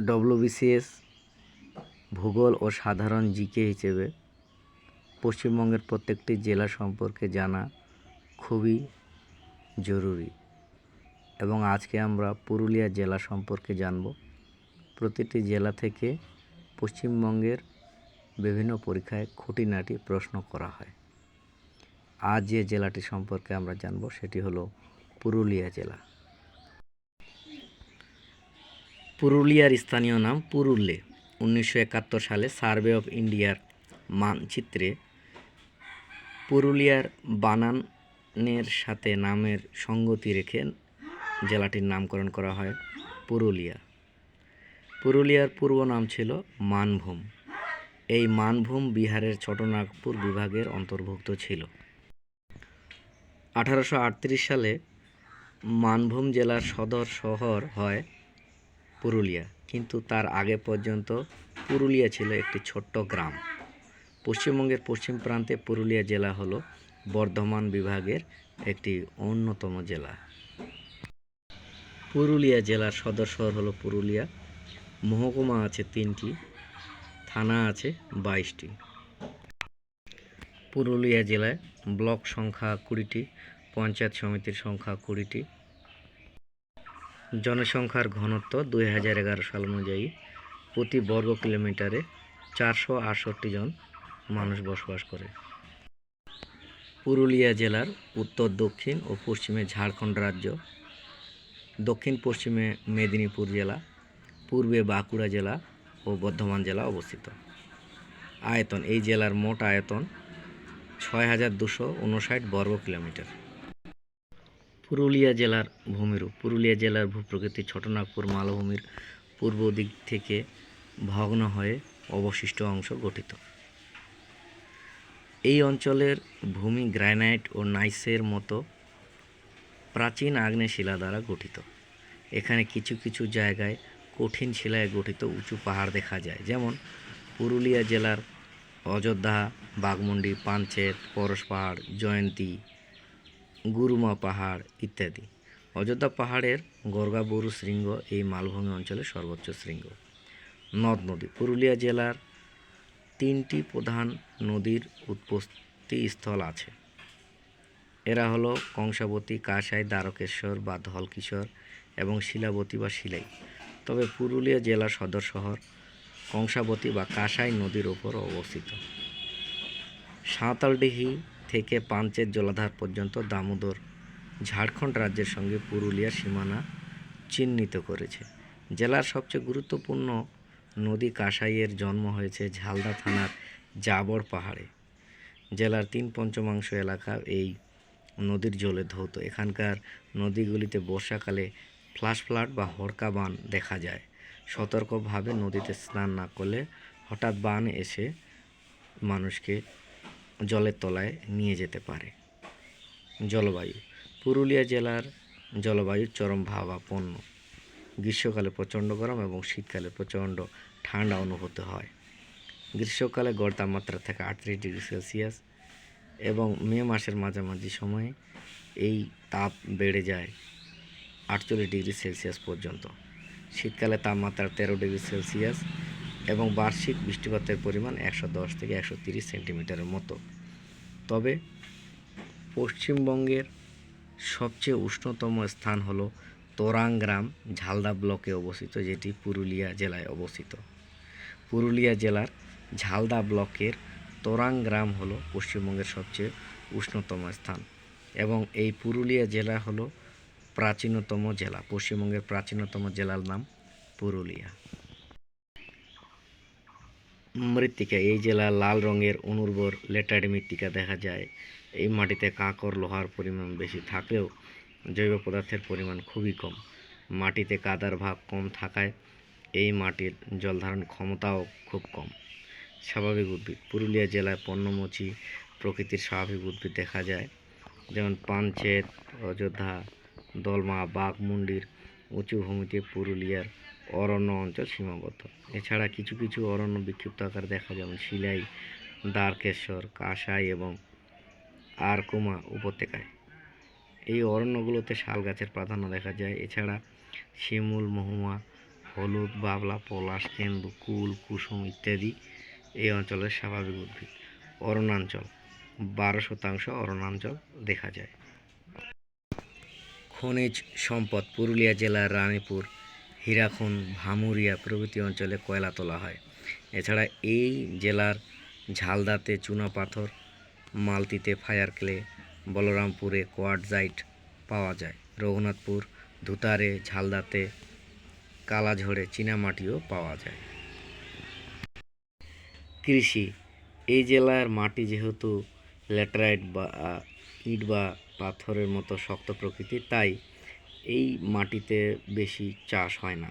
WBCS ভূগোল ও সাধারণ GK হিসেবে পশ্চিমবঙ্গের প্রত্যেকটি জেলা সম্পর্কে জানা খুবই জরুরি। এবং আজকে আমরা পুরুলিয়া জেলা সম্পর্কে জানব। প্রতিটি জেলা থেকে পশ্চিমবঙ্গের বিভিন্ন পরীক্ষায় খুঁটিনাটি প্রশ্ন করা হয়। আজ যে জেলাটি সম্পর্কে আমরা জানব সেটি হলো পুরুলিয়া জেলা। পুরুলিয়ার স্থানীয় নাম পুরুল্লে উনিশশো একাত্তর সালে সার্ভে অফ ইন্ডিয়ার মানচিত্রে পুরুলিয়ার বানানের সাথে নামের সঙ্গতি রেখে জেলাটির নামকরণ করা হয় পুরুলিয়া। পুরুলিয়ার পূর্ব নাম ছিল মানভূম। এই মানভূম বিহারের ছোটনাগপুর বিভাগের অন্তর্ভুক্ত ছিল। আঠারোশো আটত্রিশ সালে মানভূম জেলার সদর শহর হয় পুরুলিয়া। কিন্তু তার আগে পর্যন্ত পুরুলিয়া ছিল একটি ছোট্ট গ্রাম। পশ্চিমবঙ্গের পশ্চিম প্রান্তে পুরুলিয়া জেলা হলো বর্ধমান বিভাগের একটি অন্যতম জেলা। পুরুলিয়া জেলার সদর শহর হলো পুরুলিয়া। মহকুমা আছে তিনটি, থানা আছে বাইশটি। পুরুলিয়া জেলায় ব্লক সংখ্যা কুড়িটি, পঞ্চায়েত সমিতির সংখ্যা কুড়িটি। জনসংখ্যার ঘনত্ব দুই হাজার এগারো সাল অনুযায়ী প্রতি বর্গ কিলোমিটারে চারশো আটষট্টি জন মানুষ বসবাস করে। পুরুলিয়া জেলার উত্তর, দক্ষিণ ও পশ্চিমে ঝাড়খণ্ড রাজ্য, দক্ষিণ পশ্চিমে মেদিনীপুর জেলা, পূর্বে বাঁকুড়া জেলা ও বর্ধমান জেলা অবস্থিত। আয়তন, এই জেলার মোট আয়তন ছয় হাজার দুশো উনষাট বর্গ কিলোমিটার। পুরুলিয়া জেলার ভূমিরূপ। পুরুলিয়া জেলার ভূপ্রকৃতি ছোটনাগপুর মালভূমির পূর্ব দিক থেকে ভগ্ন হয়ে অবশিষ্ট অংশ গঠিত। এই অঞ্চলের ভূমি গ্রানাইট ও নাইসের মতো প্রাচীন আগ্নেয় শিলা দ্বারা গঠিত। এখানে কিছু কিছু জায়গায় কঠিন শিলায় গঠিত উঁচু পাহাড় দেখা যায়, যেমন পুরুলিয়া জেলার অযোধ্যা, বাঘমুন্ডি পাঞ্চেত পরশ পাহাড়, জয়ন্তী গুরুমা পাহাড় ইত্যাদি। অযোধ্যা পাহাড়ের গর্গাবরু শৃঙ্গ এই মালভূমি অঞ্চলের সর্বোচ্চ শৃঙ্গ। নদ নদী। পুরুলিয়া জেলার তিনটি প্রধান নদীর উৎপত্তি স্থল আছে। এরা হলো কংসাবতী কাঁসাই দ্বারকেশ্বর বা ধলকিশোর এবং শিলাবতী বা শিলাই। তবে পুরুলিয়া জেলার সদর শহর কংসাবতী বা কাঁসাই নদীর ওপর অবস্থিত। সাঁওতালডিহি থেকে পাঞ্চের জলাধার পর্যন্ত দামোদর ঝাড়খণ্ড রাজ্যের সঙ্গে পুরুলিয়ার সীমানা চিহ্নিত করেছে। জেলার সবচেয়ে গুরুত্বপূর্ণ নদী কাঁসাইয়ের জন্ম হয়েছে ঝালদা থানার জাবর পাহাড়ে। জেলার তিন পঞ্চমাংশ এলাকা এই নদীর জলে ধৌত। এখানকার নদীগুলিতে বর্ষাকালে ফ্লাশ ফ্লাড বা হড়কা বান দেখা যায়। সতর্কভাবে নদীতে স্নান না করলে হঠাৎ বান এসে মানুষকে জলের তলায় নিয়ে যেতে পারে। জলবায়ু। পুরুলিয়া জেলার জলবায়ু চরম ভাবাপন্ন গ্রীষ্মকালে প্রচণ্ড গরম এবং শীতকালে প্রচণ্ড ঠান্ডা অনুভূত হয়। গ্রীষ্মকালে গড় তাপমাত্রা থাকে আটত্রিশ ডিগ্রি সেলসিয়াস এবং মে মাসের মাঝামাঝি সময়ে এই তাপ বেড়ে যায় আটচল্লিশ ডিগ্রি সেলসিয়াস পর্যন্ত। শীতকালে তাপমাত্রা তেরো ডিগ্রি সেলসিয়াস এবং বার্ষিক বৃষ্টিপাতের পরিমাণ একশো দশ থেকে একশো তিরিশ সেন্টিমিটারের মতো। তবে পশ্চিমবঙ্গের সবচেয়ে উষ্ণতম স্থান হলো তোরাং গ্রাম ঝালদা ব্লকে অবস্থিত, যেটি পুরুলিয়া জেলায় অবস্থিত। পুরুলিয়া জেলার ঝালদা ব্লকের তোরাং গ্রাম হলো পশ্চিমবঙ্গের সবচেয়ে উষ্ণতম স্থান এবং এই পুরুলিয়া জেলা হলো প্রাচীনতম জেলা। পশ্চিমবঙ্গের প্রাচীনতম জেলার নাম পুরুলিয়া। মৃত্তিকা, এই জেলা লাল রঙের অনুর্বর লেটারি মৃত্তিকা দেখা যায়। এই মাটিতে কাঁকর, লোহার পরিমাণ বেশি থাকলেও জৈব পদার্থের পরিমাণ খুবই কম। মাটিতে কাদার ভাগ কম থাকায় এই মাটির জলধারণ ক্ষমতাও খুব কম। স্বাভাবিক উদ্ভিদ, পুরুলিয়া জেলায় পণ্যমোচী প্রকৃতির স্বাভাবিক উদ্ভিদ দেখা যায়। যেমন পানচেত অযোধ্যা, দলমা, বাঘমুন্ডির উঁচু ভূমিতে পুরুলিয়ার অরণ্য অঞ্চল সীমাবদ্ধ। এছাড়া কিছু কিছু অরণ্য বিক্ষিপ্ত আকার দেখা যেমন শিলাই, দ্বারকেশ্বর, কাঁসাই এবং আরকুমা উপত্যকায়। এই অরণ্যগুলোতে শাল গাছের প্রাধান্য দেখা যায়। এছাড়া শিমুল, মহুয়া, হলুদ, বাবলা, পলাশ, কেন্দু, কুল, কুসুম ইত্যাদি এই অঞ্চলের স্বাভাবিক উদ্ভিদ। অরণ্যাঞ্চল, বারো শতাংশ অরণ্যাঞ্চল দেখা যায়। খনিজ সম্পদ পুরুলিয়া জেলার রানীপুর, হীরাখুন, ভামুরিয়া প্রভৃতি অঞ্চলে কয়লা তোলা হয়। এছাড়া এই জেলার ঝালদাতে চুনাপাথর মালতিতে ফায়ার ক্লে, বলরামপুরে কোয়ার্টজাইট পাওয়া যায়। রঘুনাথপুর, ধুতারে, ঝালদাতে, কালাঝড়ে চীনামাটিও পাওয়া যায়। কৃষি, এই জেলার মাটি যেহেতু ল্যাটেরাইট বা ইট বা পাথরের মতো শক্ত প্রকৃতি, তাই এই মাটিতে বেশি চাষ হয় না।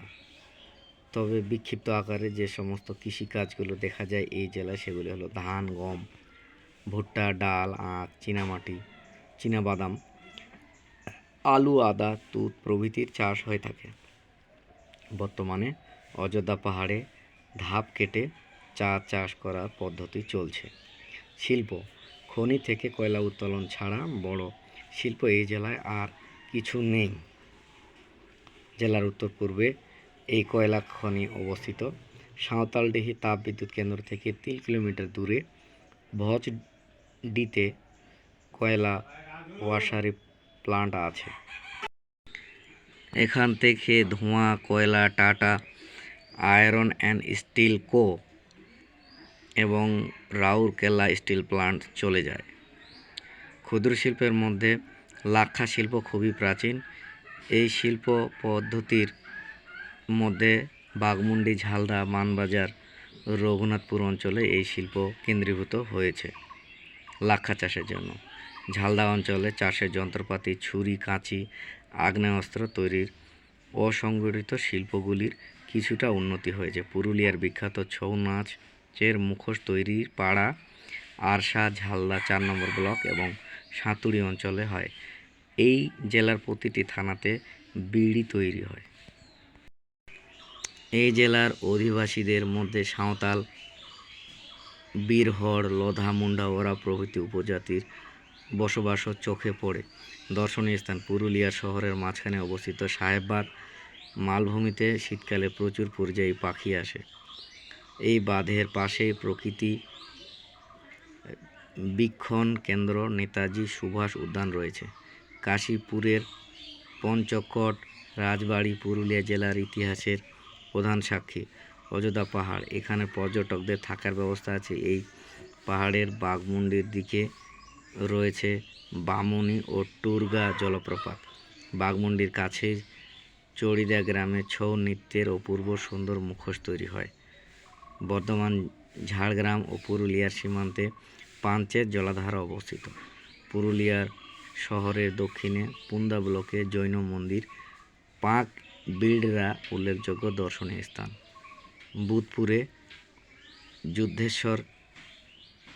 তবে বিক্ষিপ্ত আকারে যে সমস্ত কৃষিকাজগুলো দেখা যায় এই জেলায়, সেগুলি হলো ধান, গম, ভুট্টা, ডাল, আখ, চীনামাটি, চীনাবাদাম, আলু, আদা, তুত প্রভৃতির চাষ হয়ে থাকে। বর্তমানে অযোধ্যা পাহাড়ে ধাপ কেটে চা চাষ করার পদ্ধতি চলছে। শিল্প, খনি থেকে কয়লা উত্তোলন ছাড়া বড় শিল্প এই জেলায় আর কিছু নেই। জেলার উত্তর পূর্বে এই কয়লা খনি অবস্থিত। সাঁওতালডিহি তাপবিদ্যুৎ কেন্দ্র থেকে তিন কিলোমিটার দূরে ভজ ডিতে কয়লা ওয়াসারি প্লান্ট আছে। এখান থেকে ধোঁয়া, কয়লা, Tata, iron and steel co এবং রাউরকেলা স্টিল প্লান্ট চলে যায়। ক্ষুদ্র শিল্পের মধ্যে লাক্ষা শিল্প খুবই প্রাচীন। এই শিল্প পদ্ধতির মধ্যে বাগমুন্ডি ঝালদা, মানবাজার, রঘুনাথপুর অঞ্চলে এই শিল্প কেন্দ্রীভূত হয়েছে লাক্ষা চাষের জন্য। ঝালদা অঞ্চলে চাষের যন্ত্রপাতি, ছুরি, কাঁচি, আগ্নেয়াস্ত্র তৈরির অসংগঠিত শিল্পগুলির কিছুটা উন্নতি হয়েছে। পুরুলিয়ার বিখ্যাত ছৌ নাচের মুখোশ তৈরির পাড়া, আরশা, ঝালদা চার নম্বর ব্লক এবং সাঁতুড়ি অঞ্চলে হয়। এই জেলার প্রতিটি থানাতে বিড়ি তৈরি হয়। এই জেলার অধিবাসীদের মধ্যে সাঁওতাল, বীরহড়, লোধা মুন্ডা ওরা প্রভৃতি উপজাতির বসবাসও চোখে পড়ে। দর্শনীয় স্থান পুরুলিয়া শহরের মাঝখানে অবস্থিত সাহেববাদ মালভূমিতে শীতকালে প্রচুর পরিযায়ী পাখি আসে। এই বাঁধের পাশেই প্রকৃতি বীক্ষণ কেন্দ্র নেতাজি সুভাষ উদ্যান রয়েছে। কাশীপুরের পঞ্চকট, রাজবাড়ি, পুরুলিয়া জেলার ইতিহাসের প্রধান সাক্ষী অযোধ্যা পাহাড়। এখানে পর্যটকদের থাকার ব্যবস্থা আছে। এই পাহাড়ের বাঘমুন্ডির দিকে রয়েছে বামুনি ও টুরগা জলপ্রপাত। বাঘমুন্ডির কাছে চড়িদা গ্রামে ছৌ নৃত্যের অপূর্ব সুন্দর মুখোশ তৈরি হয়। বর্ধমান, ঝাড়গ্রাম ও পুরুলিয়ার সীমান্তে পাঞ্চের জলাধার অবস্থিত। পুরুলিয়ার শহরের দক্ষিণে পুন্দা ব্লকে জৈন মন্দির, পাক বিড়রা উল্লেখযোগ্য দর্শনীয় স্থান। বুধপুরে যুদ্ধেশ্বর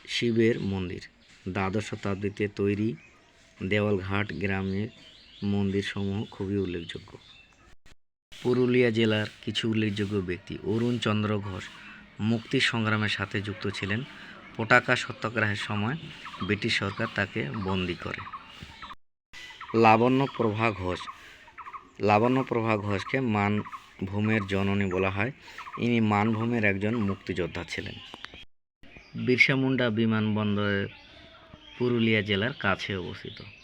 শিবের মন্দির, দ্বাদশ শতাব্দীতে তৈরি দেওয়ালঘাট গ্রামের মন্দিরসমূহ খুবই উল্লেখযোগ্য। পুরুলিয়া জেলার কিছু উল্লেখযোগ্য ব্যক্তি অরুণ চন্দ্র ঘোষ মুক্তি সংগ্রামের সাথে যুক্ত ছিলেন। পটাকা সত্যাগ্রহের সময় ব্রিটিশ সরকার তাকে বন্দি করে। লাবণ্য প্রভা ঘোষ। লাবণ্য প্রভা ঘোষকে মানভূমের জননী বলা হয়। ইনি মানভূমের একজন মুক্তিযোদ্ধা ছিলেন। বিরসা মুন্ডা পুরুলিয়া জেলার কাছে অবস্থিত।